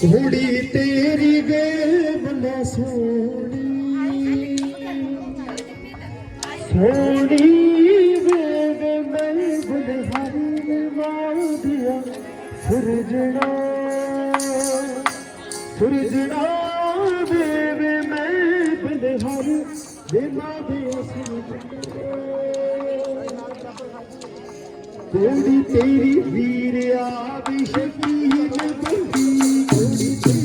ਕੁੜੀ ਤੇਰੀ ਵੇ ਬੰਦਾ ਸੋਹਣੀ ਸੋਹਣੀ ਵੇ ਮੈਂ ਬੁਲਹਾਰੀ ਵੇ ਮਾਰਦਿਆ ਸੁਰਜਣਾ ਸੁਰਜਣਾ ਵੇ ਵੇ ਮੈਂ ਬੁਲਹਾਰੀ ਵੇ ਮਾਰਦਿਆ ਸੁਰਜਣਾ। ਕੋੜੀ ਤੇਰੀ ਵੀਰ ਆਵੀ ਸ਼ਕੀਨ ਕੋੜੀ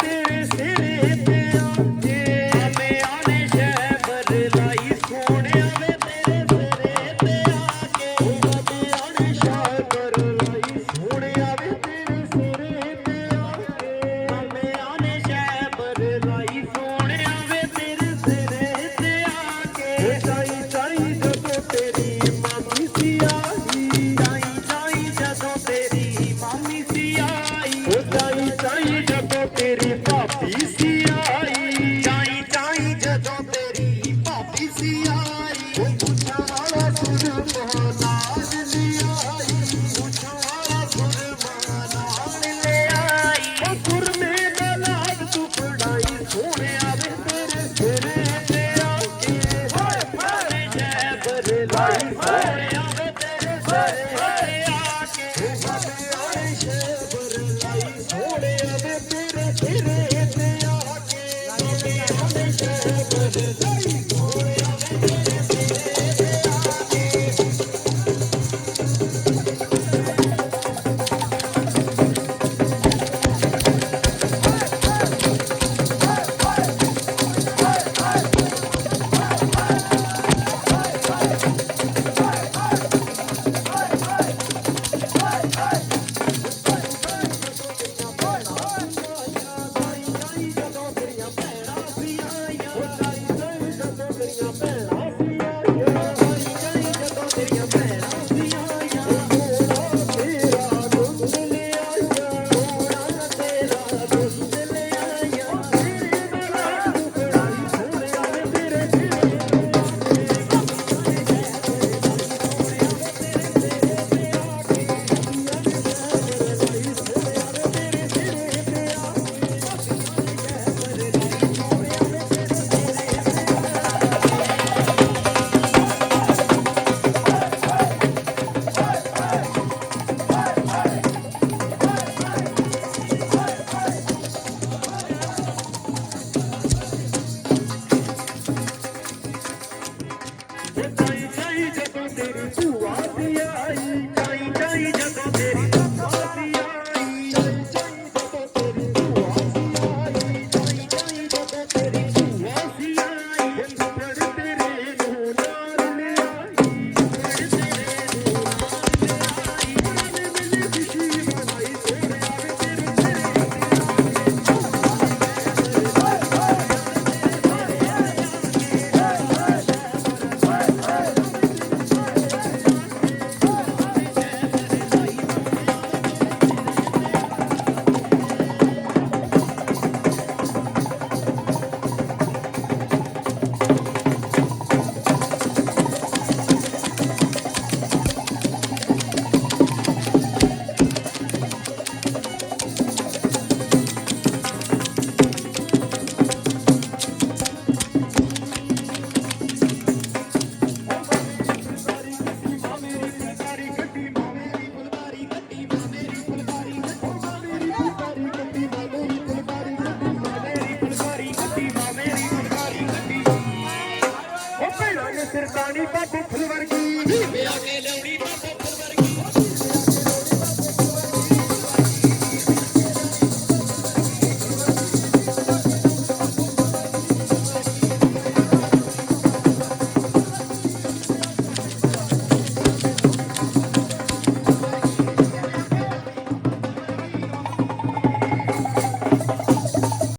திரு சிறு ਜਾਈ ਜਦੋਂ ਤੇਰੀ